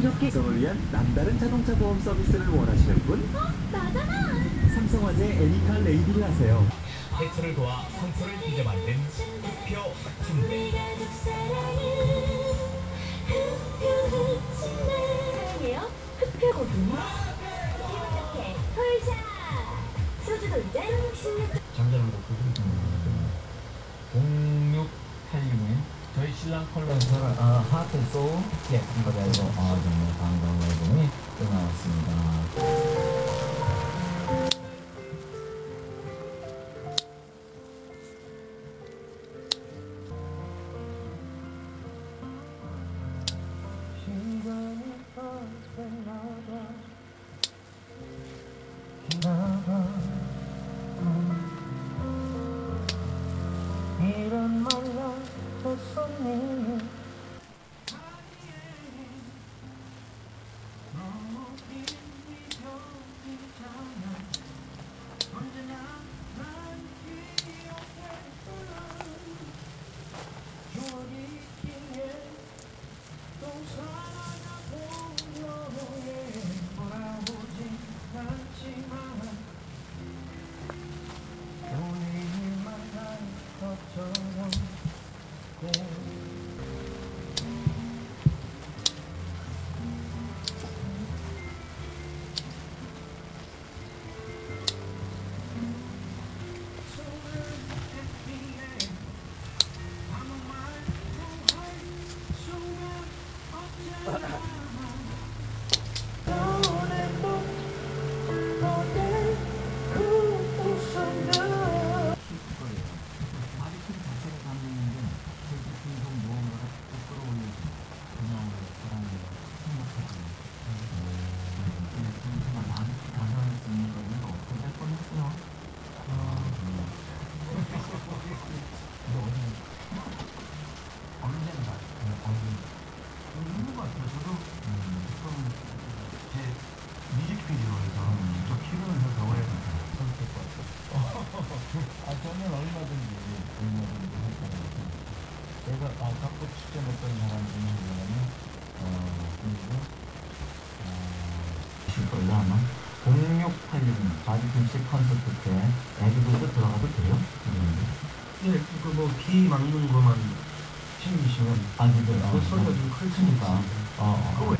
이렇게 성을 위한 남다른 자동차 보험 서비스를 원하시는 분 나잖아. 삼성화재 애니카 레이디를 하세요. 해초를 도와 상처를 빚어 만든 흑표 침대 사랑해요. 흑표거든요. 이렇게 홀샷. 소주도 이제 16. 잠자는 거 그거 0686님 저희 신랑 컬러는 아, 하트 소울 예 맞아요 아 정말 반가운 앨범이 또 나왔습니다. 이런 말 로 했었 것 같아요 저도 조금 제 뮤직비디오에서 직접 출연을 해서 오래 선택 것 같아요 아, 저는 얼마든지, 얼마든지 할 거라고 제가, 아, 갖고 추천했던 사람 중에 한 사람이, 어, 그리고, 어, 실 걸요, 아마. 0686님, 바디김치 콘서트 때, 애기들도 들어가도 돼요? 예, 그뭐 비 막는 것만 챙기시면 아기들, 그 소리가 좀 클 테니까. 어, 어,